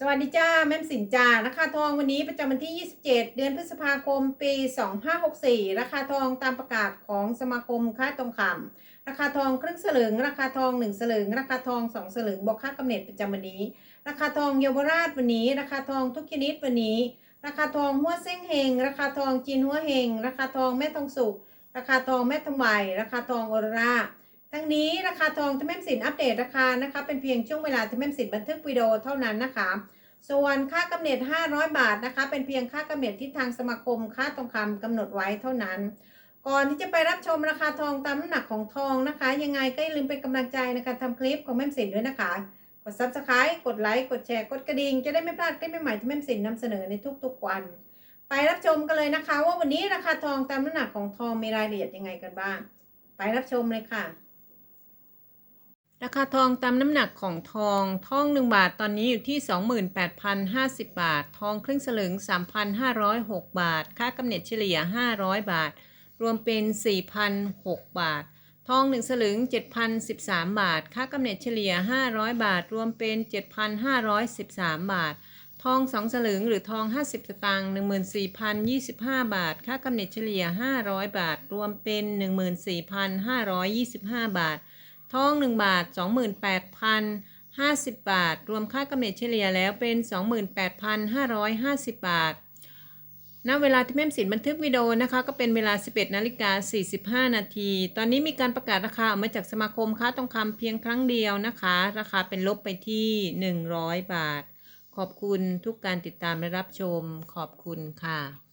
สวัสดีจ้าแม่มสินจ้าราคาทองวันนี้ประจำวันที่ 27 เดือนพฤษภาคม ปี 2564 ราคาทองตามประกาศของสมาคมค้าทองคำราคาทองครึ่งสลึง ราคาทอง 1 สลึง ราคาทอง 2 สลึงบวกค่ากำเนิดประจำวันนี้ ราคาทองเยาวราชวันนี้ ราคาทองทุกชนิดวันนี้ ราคาทองหัวเส้งเฮง ราคาทองจีนหัวเฮง ราคาทองแม่ทองสุก ราคาทองแม่ทองใบราคาทองออร่า ทั้งนี้ราคาทองทแม่มสินอัปเดตราคานะคะ เป็นเพียงช่วงเวลาทแม่มสินบันทึกวิดีโอเท่านั้นนะคะ ส่วนค่ากำเนิด 500 บาทนะคะ เป็นเพียงค่ากำเนิดที่ทางสมาคมค่าทองคำกำหนดไว้เท่านั้น ก่อนที่จะไปรับชมราคาทองตามน้ำหนักของทองนะคะ ยังไงก็อย่าลืมเป็นกำลังใจในการทำคลิปของแม่มสินด้วยนะคะกด subscribe กดไลค์ กดแชร์ กดกระดิ่ง จะได้ไม่พลาดคลิปใหม่ๆที่แม่มสินนำเสนอในทุกๆวัน ไปรับชมกันเลยนะคะ ว่าวันนี้ราคาทองตามน้ำหนักของทองมีรายละเอียดยังไงกันบ้าง ไปรับชมเลยค่ะ ราคาทองตามน้ำหนักของทอง ทอง 1 บาทตอนนี้อยู่ที่ 28,050 บาท ทองครึ่งสลึง 3,506 บาท ค่ากำเนิดเฉลี่ย 500 บาท รวมเป็น 4,006 บาท ทอง 1 สลึง 7,013 บาท ค่ากำเนิดเฉลี่ย 500 บาท รวมเป็น 7,513 บาท ทอง 2 สลึงหรือทอง 50 สตางค์ 14,025 บาท ค่ากำเนิดเฉลี่ย 500 บาท รวมเป็น 14,525 บาท ทอง 1 บาท 28,050 บาท รวมค่ากำเนิดเฉลี่ยแล้วเป็น 28,550 บาทณเวลาที่แม่มสินบันทึกวิดีโอนะคะก็เป็นเวลา 11นาฬิกา45 นาที ตอนนี้มีการประกาศราคาออกมาจากสมาคมค้าทองคำเพียงครั้งเดียวนะคะ ราคาเป็นลบไปที่ 100 บาท ขอบคุณทุกการติดตามและรับชม ขอบคุณค่ะ